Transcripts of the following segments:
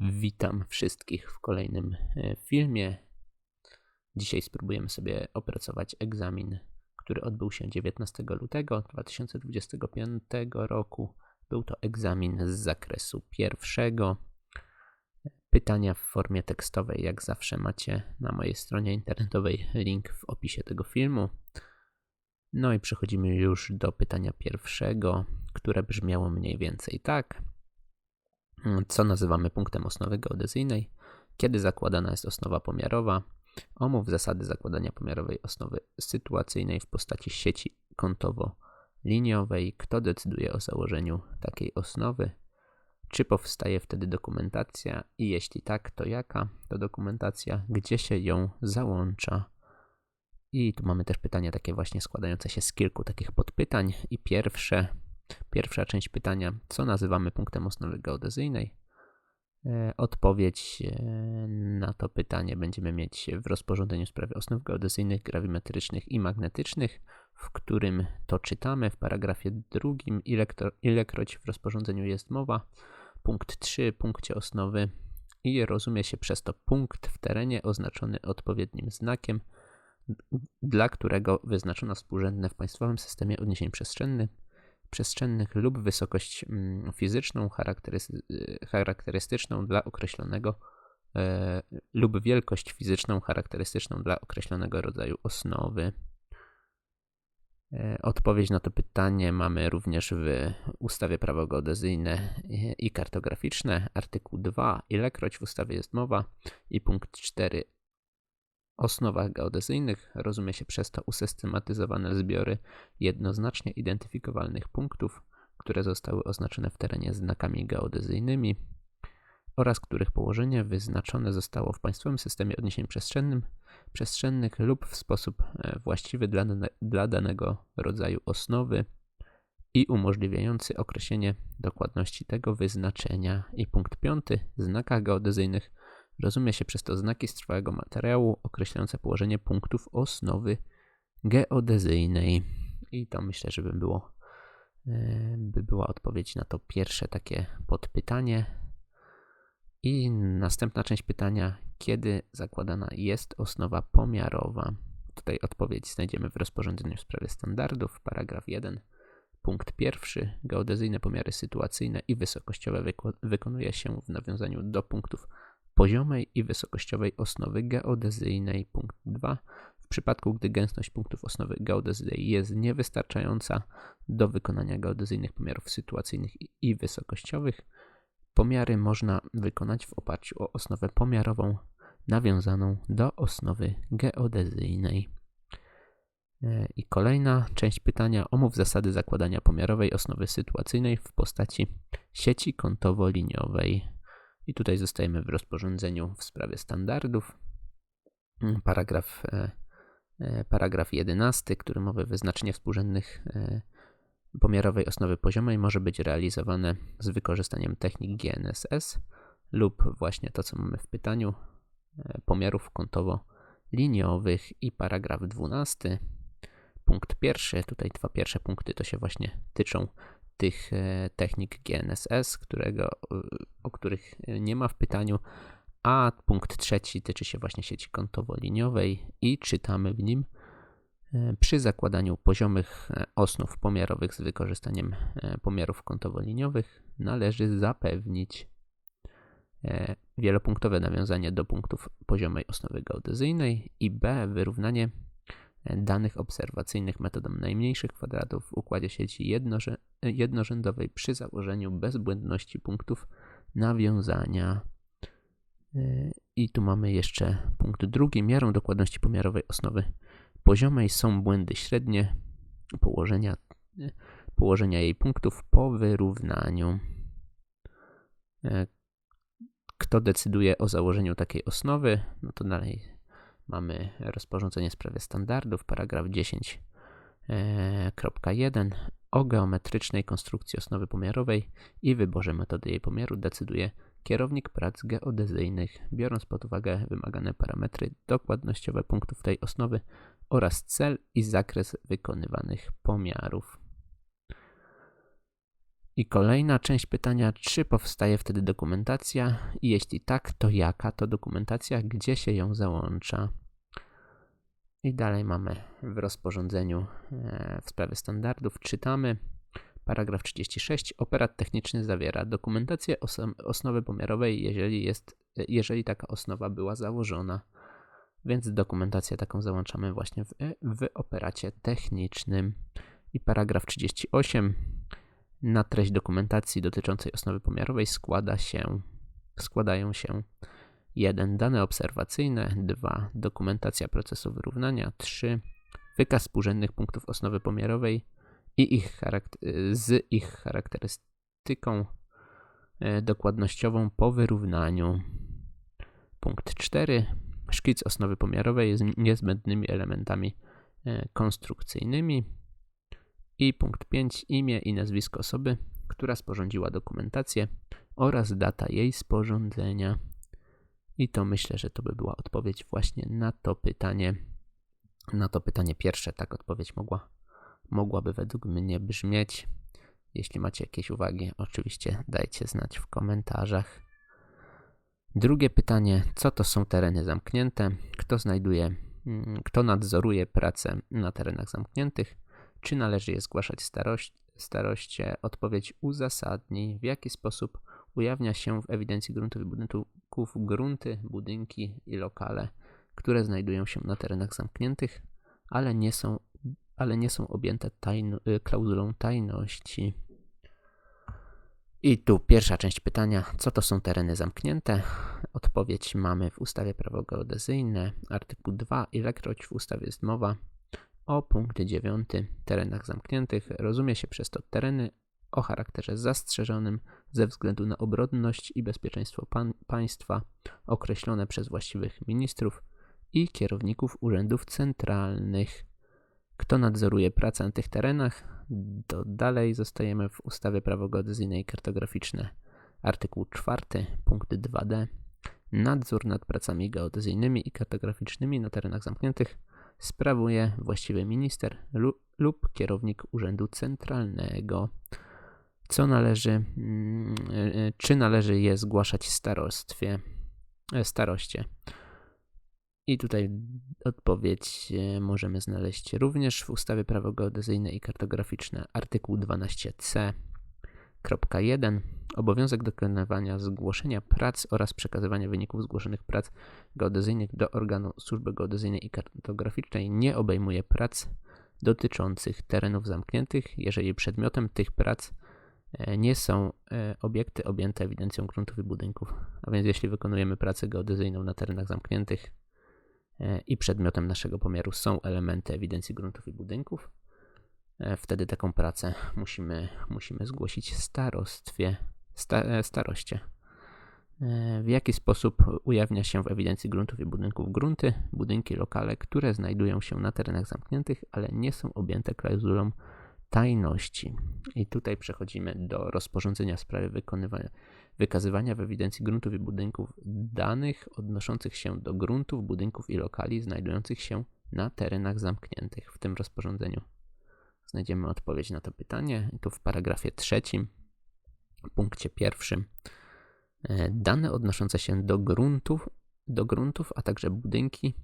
Witam wszystkich w kolejnym e, filmie. Dzisiaj spróbujemy sobie opracować egzamin, który odbył się 19 lutego 2025 roku. Był to egzamin z zakresu pierwszego. Pytania w formie tekstowej, jak zawsze, macie na mojej stronie internetowej link w opisie tego filmu. No i przechodzimy już do pytania pierwszego, które brzmiało mniej więcej tak co nazywamy punktem osnowy geodezyjnej, kiedy zakładana jest osnowa pomiarowa, omów zasady zakładania pomiarowej osnowy sytuacyjnej w postaci sieci kątowo-liniowej, kto decyduje o założeniu takiej osnowy, czy powstaje wtedy dokumentacja? I jeśli tak, to jaka to dokumentacja, gdzie się ją załącza. I tu mamy też pytania takie właśnie składające się z kilku takich podpytań. I pierwsze Pierwsza część pytania, co nazywamy punktem osnowy geodezyjnej? E, odpowiedź e, na to pytanie będziemy mieć w rozporządzeniu w sprawie osnów geodezyjnych, grawimetrycznych i magnetycznych, w którym to czytamy w paragrafie drugim, ilekroć w rozporządzeniu jest mowa. Punkt 3, punkcie osnowy i rozumie się przez to punkt w terenie oznaczony odpowiednim znakiem, dla którego wyznaczono współrzędne w państwowym systemie odniesień przestrzennych przestrzennych lub wysokość mm, fizyczną charakterystyczną dla określonego e, lub wielkość fizyczną charakterystyczną dla określonego rodzaju osnowy. E, odpowiedź na to pytanie mamy również w ustawie prawo geodezyjne i kartograficzne, artykuł 2, ilekroć w ustawie jest mowa i punkt 4 osnowach geodezyjnych rozumie się przez to usystematyzowane zbiory jednoznacznie identyfikowalnych punktów, które zostały oznaczone w terenie znakami geodezyjnymi oraz których położenie wyznaczone zostało w państwowym systemie odniesień przestrzennym, przestrzennych lub w sposób e, właściwy dla, dla danego rodzaju osnowy i umożliwiający określenie dokładności tego wyznaczenia. I punkt piąty, znakach geodezyjnych Rozumie się przez to znaki z trwałego materiału określające położenie punktów osnowy geodezyjnej. I to myślę, że by było e, by była odpowiedź na to pierwsze takie podpytanie. I następna część pytania, kiedy zakładana jest osnowa pomiarowa? Tutaj odpowiedź znajdziemy w rozporządzeniu w sprawie standardów, paragraf 1. Punkt pierwszy. Geodezyjne pomiary sytuacyjne i wysokościowe wykonuje się w nawiązaniu do punktów poziomej i wysokościowej osnowy geodezyjnej. Punkt 2. W przypadku, gdy gęstość punktów osnowy geodezyjnej jest niewystarczająca do wykonania geodezyjnych pomiarów sytuacyjnych i wysokościowych, pomiary można wykonać w oparciu o osnowę pomiarową nawiązaną do osnowy geodezyjnej. E, I kolejna część pytania. Omów zasady zakładania pomiarowej osnowy sytuacyjnej w postaci sieci kątowo-liniowej. I tutaj zostajemy w rozporządzeniu w sprawie standardów. Mm, paragraf, e, e, paragraf 11, który mówi o wyznaczeniu współrzędnych e, pomiarowej osnowy poziomej może być realizowane z wykorzystaniem technik GNSS lub właśnie to, co mamy w pytaniu, pomiarów kątowo-liniowych i paragraf 12, punkt pierwszy, tutaj dwa pierwsze punkty to się właśnie tyczą tych e, technik GNSS, którego, e, o których nie ma w pytaniu, a punkt trzeci tyczy się właśnie sieci kątowo-liniowej i czytamy w nim e, przy zakładaniu poziomych osnów pomiarowych z wykorzystaniem pomiarów kątowo-liniowych należy zapewnić wielopunktowe nawiązanie do punktów poziomej osnowy geodezyjnej i b wyrównanie danych obserwacyjnych metodą najmniejszych kwadratów w układzie sieci jednorzędowej przy założeniu bezbłędności punktów nawiązania. E, I tu mamy jeszcze punkt drugi. Miarą dokładności pomiarowej osnowy poziomej są błędy średnie położenia, e, położenia jej punktów po wyrównaniu. E, kto decyduje o założeniu takiej osnowy? No to dalej Mamy rozporządzenie w sprawie standardów, paragraf 10.1 e, o geometrycznej konstrukcji osnowy pomiarowej i wyborze metody jej pomiaru decyduje kierownik prac geodezyjnych, biorąc pod uwagę wymagane parametry dokładnościowe punktów tej osnowy oraz cel i zakres wykonywanych pomiarów. I kolejna część pytania, czy powstaje wtedy dokumentacja i jeśli tak, to jaka to dokumentacja, gdzie się ją załącza. I dalej mamy w rozporządzeniu e, w sprawie standardów, czytamy paragraf 36. Operat techniczny zawiera dokumentację osnowy pomiarowej, jeżeli, jest, jeżeli taka osnowa była założona. Więc dokumentację taką załączamy właśnie w, w operacie technicznym. I paragraf 38 na treść dokumentacji dotyczącej osnowy pomiarowej składa się, składają się 1. Dane obserwacyjne 2. Dokumentacja procesu wyrównania 3. Wykaz współrzędnych punktów osnowy pomiarowej i ich z ich charakterystyką e, dokładnościową po wyrównaniu. Punkt 4. Szkic osnowy pomiarowej z niezbędnymi elementami e, konstrukcyjnymi. I punkt 5. Imię i nazwisko osoby, która sporządziła dokumentację oraz data jej sporządzenia. I to myślę, że to by była odpowiedź właśnie na to pytanie. Na to pytanie pierwsze, tak odpowiedź mogła, mogłaby według mnie brzmieć. Jeśli macie jakieś uwagi, oczywiście dajcie znać w komentarzach. Drugie pytanie: co to są tereny zamknięte? Kto znajduje, mm, kto nadzoruje pracę na terenach zamkniętych? Czy należy je zgłaszać starość, staroście? Odpowiedź uzasadni, w jaki sposób ujawnia się w ewidencji gruntów i budynków grunty, budynki i lokale, które znajdują się na terenach zamkniętych, ale nie są, ale nie są objęte tajno, y, klauzulą tajności. I tu pierwsza część pytania, co to są tereny zamknięte? Odpowiedź mamy w ustawie prawo geodezyjne, artykuł 2, ilekroć w ustawie jest mowa o punkcie 9 terenach zamkniętych. Rozumie się przez to tereny o charakterze zastrzeżonym ze względu na obronność i bezpieczeństwo państwa określone przez właściwych ministrów i kierowników urzędów centralnych. Kto nadzoruje pracę na tych terenach? To dalej zostajemy w ustawie prawo geodezyjne i kartograficzne. Artykuł 4, punkt 2d. Nadzór nad pracami geodezyjnymi i kartograficznymi na terenach zamkniętych sprawuje właściwy minister lub kierownik urzędu centralnego co należy, mm, e, czy należy je zgłaszać starostwie, e, staroście. I tutaj odpowiedź e, możemy znaleźć również w ustawie prawo geodezyjne i kartograficzne, artykuł 12c.1. Obowiązek dokonywania zgłoszenia prac oraz przekazywania wyników zgłoszonych prac geodezyjnych do organu służby geodezyjnej i kartograficznej nie obejmuje prac dotyczących terenów zamkniętych, jeżeli przedmiotem tych prac E, nie są e, obiekty objęte ewidencją gruntów i budynków. A więc jeśli wykonujemy pracę geodezyjną na terenach zamkniętych e, i przedmiotem naszego pomiaru są elementy ewidencji gruntów i budynków, wtedy taką pracę musimy, musimy zgłosić starostwie, sta, staroście. W jaki sposób ujawnia się w ewidencji gruntów i budynków grunty, budynki, lokale, które znajdują się na terenach zamkniętych, ale nie są objęte klauzulą tajności. I tutaj przechodzimy do rozporządzenia w sprawie wykonywania, wykazywania w ewidencji gruntów i budynków danych odnoszących się do gruntów, budynków i lokali znajdujących się na terenach zamkniętych. W tym rozporządzeniu znajdziemy odpowiedź na to pytanie. Tu w paragrafie trzecim, punkcie pierwszym, e, dane odnoszące się do gruntów, do gruntów, a także budynki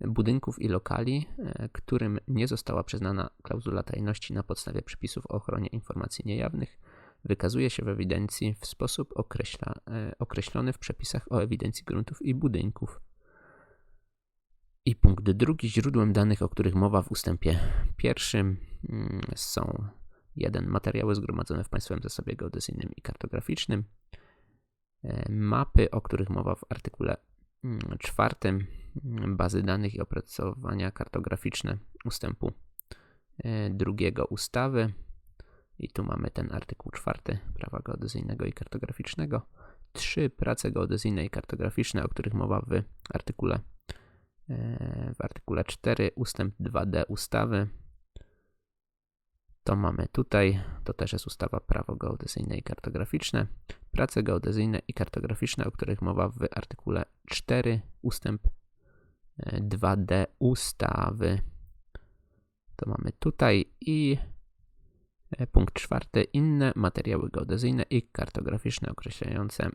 budynków i lokali, e, którym nie została przyznana klauzula tajności na podstawie przepisów o ochronie informacji niejawnych, wykazuje się w ewidencji w sposób określa, e, określony w przepisach o ewidencji gruntów i budynków. I punkt drugi. Źródłem danych, o których mowa w ustępie pierwszym mm, są jeden Materiały zgromadzone w Państwowym Zasobie Geodezyjnym i Kartograficznym. E, mapy, o których mowa w artykule mm, czwartym bazy danych i opracowania kartograficzne ustępu e, drugiego ustawy. I tu mamy ten artykuł czwarty prawa geodezyjnego i kartograficznego. Trzy prace geodezyjne i kartograficzne, o których mowa w artykule, w artykule 4 ustęp 2d ustawy. To mamy tutaj, to też jest ustawa prawo geodezyjne i kartograficzne. Prace geodezyjne i kartograficzne, o których mowa w artykule 4 ustęp 2D ustawy. To mamy tutaj i E, Punkt czwarty. Inne materiały geodezyjne i kartograficzne określające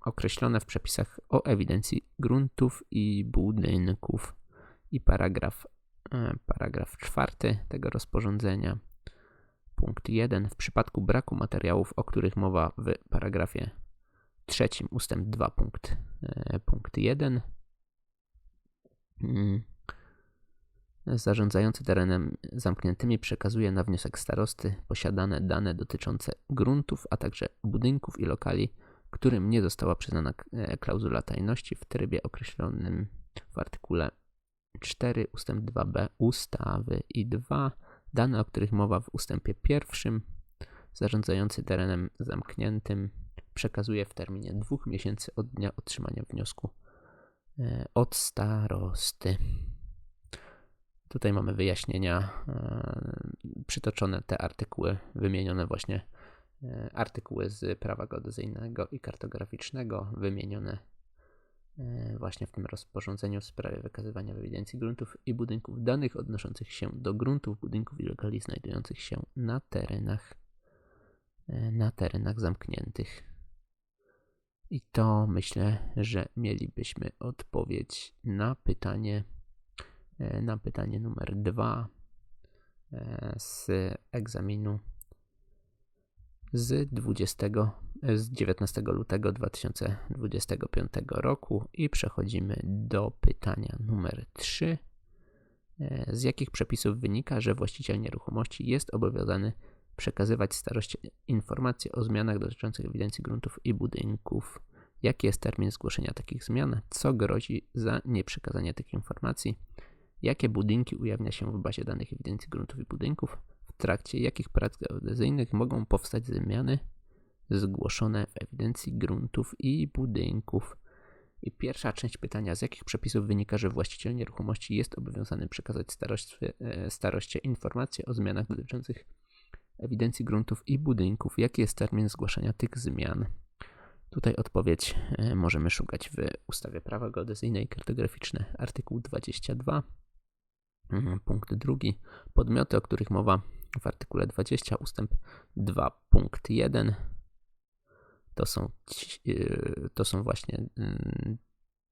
określone w przepisach o ewidencji gruntów i budynków. I paragraf, e, paragraf czwarty tego rozporządzenia. Punkt 1. W przypadku braku materiałów, o których mowa w paragrafie trzecim ustęp 2 punkt, e, punkt 1 mm, zarządzający terenem zamkniętymi przekazuje na wniosek starosty posiadane dane dotyczące gruntów, a także budynków i lokali, którym nie została przyznana e, klauzula tajności w trybie określonym w artykule 4 ustęp 2b ustawy i 2 dane, o których mowa w ustępie pierwszym zarządzający terenem zamkniętym przekazuje w terminie dwóch miesięcy od dnia otrzymania wniosku e, od starosty. Tutaj mamy wyjaśnienia e, przytoczone te artykuły, wymienione właśnie artykuły z prawa geodezyjnego i kartograficznego, wymienione właśnie w tym rozporządzeniu w sprawie wykazywania w ewidencji gruntów i budynków danych odnoszących się do gruntów, budynków i lokali znajdujących się na terenach na terenach zamkniętych. I to myślę, że mielibyśmy odpowiedź na pytanie e, na pytanie numer dwa e, z egzaminu z 20, z 19 lutego 2025 roku i przechodzimy do pytania numer 3. E, z jakich przepisów wynika, że właściciel nieruchomości jest obowiązany przekazywać staroście informacje o zmianach dotyczących ewidencji gruntów i budynków. Jaki jest termin zgłoszenia takich zmian? Co grozi za nieprzekazanie tych informacji? Jakie budynki ujawnia się w bazie danych ewidencji gruntów i budynków? Trakcie jakich prac geodezyjnych mogą powstać zmiany zgłoszone w ewidencji gruntów i budynków? I pierwsza część pytania, z jakich przepisów wynika, że właściciel nieruchomości jest obowiązany przekazać staroście, staroście informacje o zmianach dotyczących ewidencji gruntów i budynków. Jaki jest termin zgłaszania tych zmian? Tutaj odpowiedź e, możemy szukać w ustawie prawa geodezyjne i kartograficzne, artykuł 22, mhm, punkt drugi. Podmioty, o których mowa w artykule 20, ustęp 2, punkt 1. To są, e, to są właśnie mm,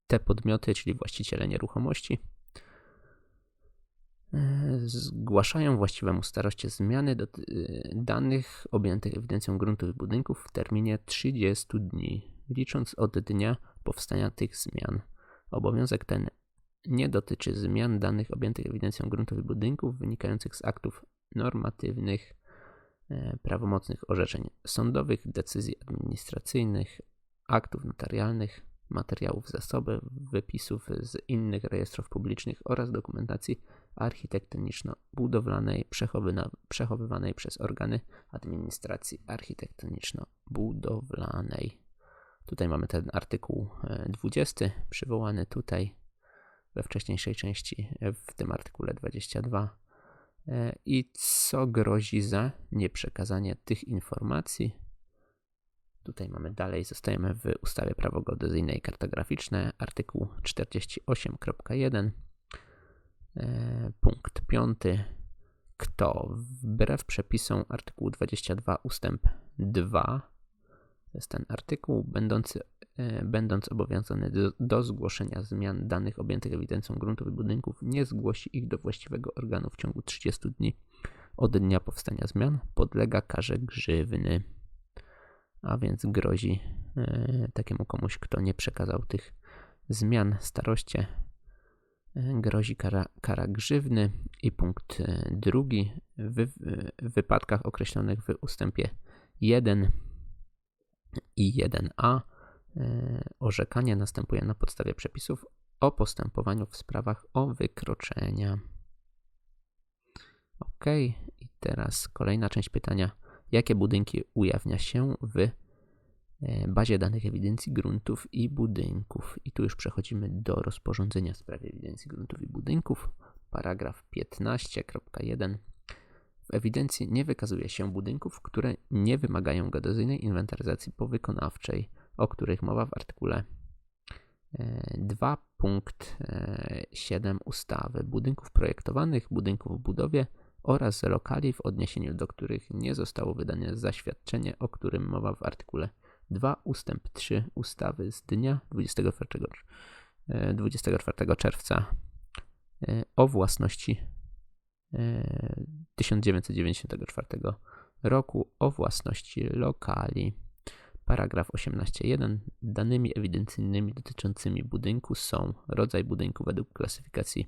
te podmioty, czyli właściciele nieruchomości zgłaszają właściwemu staroście zmiany do, danych objętych ewidencją gruntów i budynków w terminie 30 dni, licząc od dnia powstania tych zmian. Obowiązek ten nie dotyczy zmian danych objętych ewidencją gruntów i budynków wynikających z aktów normatywnych, e, prawomocnych orzeczeń sądowych, decyzji administracyjnych, aktów notarialnych, materiałów zasoby, wypisów z innych rejestrów publicznych oraz dokumentacji architektoniczno-budowlanej przechowywanej przez organy administracji architektoniczno-budowlanej. Tutaj mamy ten artykuł 20 e, przywołany tutaj we wcześniejszej części, w tym artykule 22. E, I co grozi za nieprzekazanie tych informacji? Tutaj mamy dalej, zostajemy w ustawie prawo geodezyjne i kartograficzne, artykuł 48.1 E, punkt 5. Kto wbrew przepisom artykułu 22 ustęp 2 to jest ten artykuł, będący, będąc obowiązany do, do, zgłoszenia zmian danych objętych ewidencją gruntów i budynków, nie zgłosi ich do właściwego organu w ciągu 30 dni od dnia powstania zmian, podlega karze grzywny. A więc grozi e, takiemu komuś, kto nie przekazał tych zmian staroście, grozi kara, kara grzywny. I punkt e, drugi. W, w wypadkach określonych w ustępie 1 i 1a e, orzekanie następuje na podstawie przepisów o postępowaniu w sprawach o wykroczenia. Ok, i teraz kolejna część pytania. Jakie budynki ujawnia się w E, bazie danych ewidencji gruntów i budynków. I tu już przechodzimy do rozporządzenia w sprawie ewidencji gruntów i budynków. Paragraf 15.1. W ewidencji nie wykazuje się budynków, które nie wymagają geodezyjnej inwentaryzacji powykonawczej, o których mowa w artykule 2 e, punkt 7 e, ustawy. Budynków projektowanych, budynków w budowie oraz lokali, w odniesieniu do których nie zostało wydane zaświadczenie, o którym mowa w artykule 2 ustęp 3 ustawy z dnia 24, e, 24 czerwca e, o własności e, 1994 roku o własności lokali. Paragraf 18.1. Danymi ewidencyjnymi dotyczącymi budynku są rodzaj budynku według klasyfikacji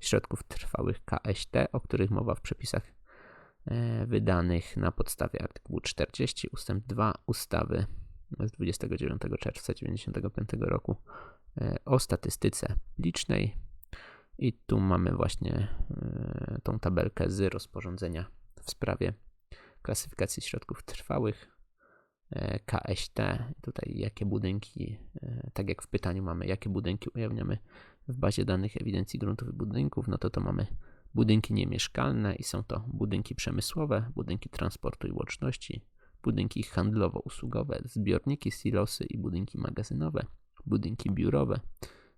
środków trwałych KST, o których mowa w przepisach e, wydanych na podstawie artykułu 40 ust. 2 ustawy z 29 czerwca 1995 roku e, o statystyce licznej. I tu mamy właśnie e, tą tabelkę z rozporządzenia w sprawie klasyfikacji środków trwałych KST. Tutaj jakie budynki, tak jak w pytaniu mamy, jakie budynki ujawniamy w bazie danych ewidencji gruntów i budynków, no to to mamy budynki niemieszkalne i są to budynki przemysłowe, budynki transportu i łączności, budynki handlowo-usługowe, zbiorniki, silosy i budynki magazynowe, budynki biurowe,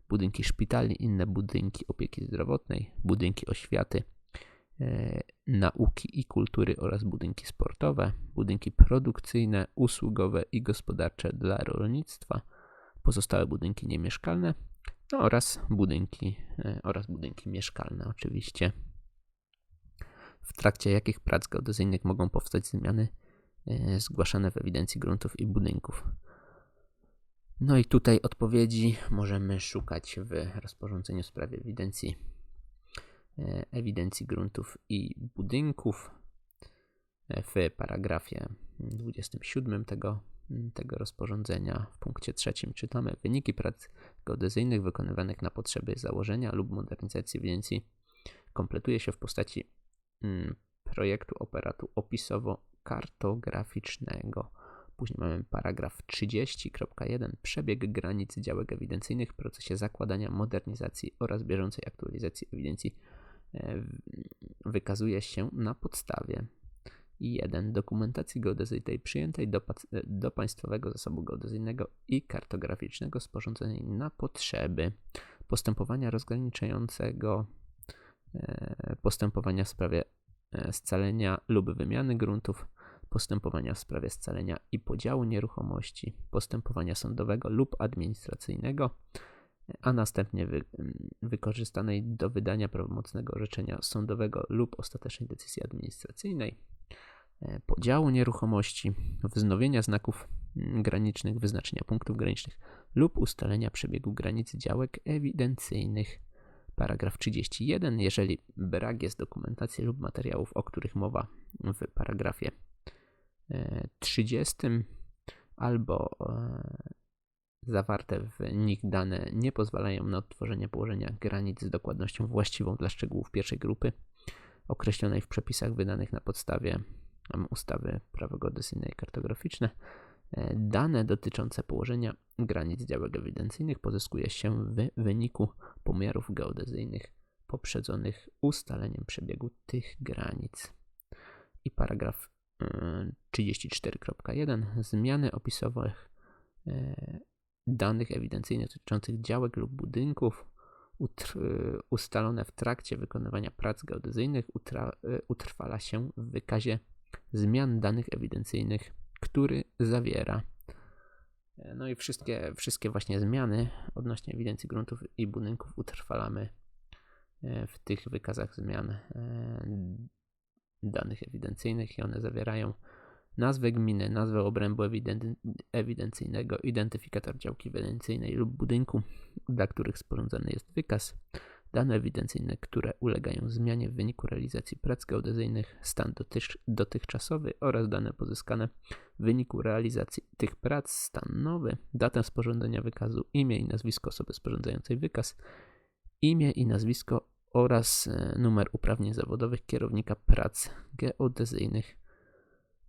budynki szpitali, inne budynki opieki zdrowotnej, budynki oświaty, e, nauki i kultury oraz budynki sportowe, budynki produkcyjne, usługowe i gospodarcze dla rolnictwa, pozostałe budynki niemieszkalne no oraz budynki e, oraz budynki mieszkalne oczywiście. W trakcie jakich prac geodezyjnych mogą powstać zmiany e, zgłaszane w ewidencji gruntów i budynków. No i tutaj odpowiedzi możemy szukać w rozporządzeniu w sprawie ewidencji e, ewidencji gruntów i budynków w paragrafie 27 tego tego rozporządzenia w punkcie trzecim czytamy wyniki prac geodezyjnych wykonywanych na potrzeby założenia lub modernizacji ewidencji kompletuje się w postaci projektu operatu opisowo-kartograficznego. Później mamy paragraf 30.1 przebieg granic działek ewidencyjnych w procesie zakładania, modernizacji oraz bieżącej aktualizacji ewidencji e, wykazuje się na podstawie i 1 dokumentacji geodezyjnej przyjętej do, do Państwowego Zasobu Geodezyjnego i Kartograficznego sporządzonej na potrzeby postępowania rozgraniczającego e, postępowania w sprawie e, scalenia lub wymiany gruntów, postępowania w sprawie scalenia i podziału nieruchomości, postępowania sądowego lub administracyjnego, a następnie wy, wykorzystanej do wydania prawomocnego orzeczenia sądowego lub ostatecznej decyzji administracyjnej, E, podziału nieruchomości, wznowienia znaków mm, granicznych, wyznaczenia punktów granicznych lub ustalenia przebiegu granic działek ewidencyjnych. Paragraf 31. Jeżeli brak jest dokumentacji lub materiałów, o których mowa w paragrafie 30, e, albo e, zawarte w nich dane nie pozwalają na odtworzenie położenia granic z dokładnością właściwą dla szczegółów pierwszej grupy, określonej w przepisach wydanych na podstawie ustawy prawo geodezyjne i kartograficzne. E, dane dotyczące położenia granic działek ewidencyjnych pozyskuje się w wyniku pomiarów geodezyjnych poprzedzonych ustaleniem przebiegu tych granic. I paragraf 34.1 e, zmiany opisowych e, danych ewidencyjnych dotyczących działek lub budynków ustalone w trakcie wykonywania prac geodezyjnych utrwala się w wykazie zmian danych ewidencyjnych, który zawiera. E, no i wszystkie, wszystkie właśnie zmiany odnośnie ewidencji gruntów i budynków utrwalamy e, w tych wykazach zmian e, danych ewidencyjnych i one zawierają nazwę gminy, nazwę obrębu ewidencyjnego, identyfikator działki ewidencyjnej lub budynku, dla których sporządzany jest wykaz, Dane ewidencyjne, które ulegają zmianie w wyniku realizacji prac geodezyjnych, stan dotychczasowy oraz dane pozyskane w wyniku realizacji tych prac, stan nowy, datę sporządzenia wykazu, imię i nazwisko osoby sporządzającej wykaz, imię i nazwisko oraz e, numer uprawnień zawodowych kierownika prac geodezyjnych.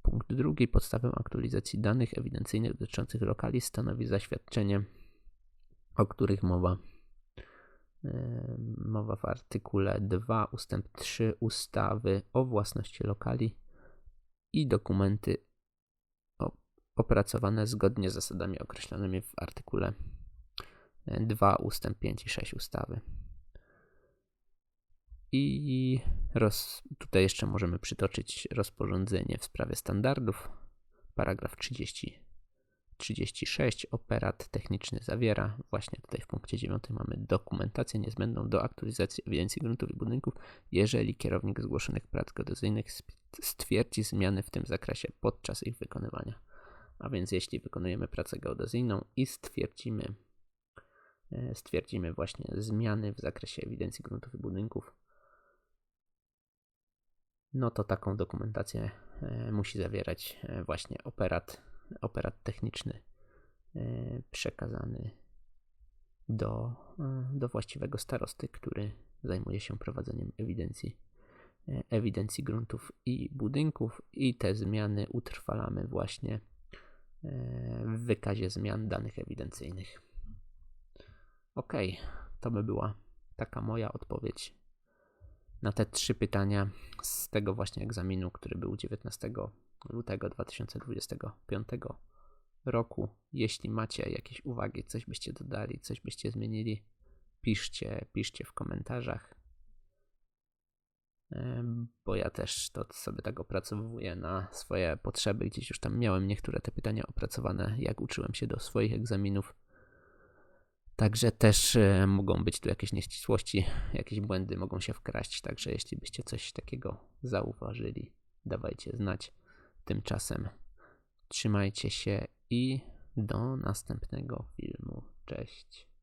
Punkt drugi. Podstawę aktualizacji danych ewidencyjnych dotyczących lokali stanowi zaświadczenie, o których mowa Mowa w artykule 2 ustęp 3 ustawy o własności lokali i dokumenty opracowane zgodnie z zasadami określonymi w artykule 2 ustęp 5 i 6 ustawy. I roz, tutaj jeszcze możemy przytoczyć rozporządzenie w sprawie standardów. Paragraf 30, 36 operat techniczny zawiera. Właśnie tutaj w punkcie 9 mamy dokumentację niezbędną do aktualizacji ewidencji gruntów i budynków, jeżeli kierownik zgłoszonych prac geodezyjnych stwierdzi zmiany w tym zakresie podczas ich wykonywania. A więc jeśli wykonujemy pracę geodezyjną i stwierdzimy, e, stwierdzimy właśnie zmiany w zakresie ewidencji gruntów i budynków, no to taką dokumentację e, musi zawierać e, właśnie operat, operat techniczny e, przekazany do, do właściwego starosty, który zajmuje się prowadzeniem ewidencji, ewidencji gruntów i budynków i te zmiany utrwalamy właśnie w wykazie zmian danych ewidencyjnych. Ok, to by była taka moja odpowiedź na te trzy pytania z tego właśnie egzaminu, który był 19 lutego 2025 roku. Jeśli macie jakieś uwagi, coś byście dodali, coś byście zmienili, piszcie, piszcie w komentarzach. Bo ja też to sobie tak opracowuję na swoje potrzeby. Gdzieś już tam miałem niektóre te pytania opracowane, jak uczyłem się do swoich egzaminów. Także też e, mogą być tu jakieś nieścisłości, jakieś błędy mogą się wkraść. Także jeśli byście coś takiego zauważyli, dawajcie znać. Tymczasem trzymajcie się i do następnego filmu. Cześć.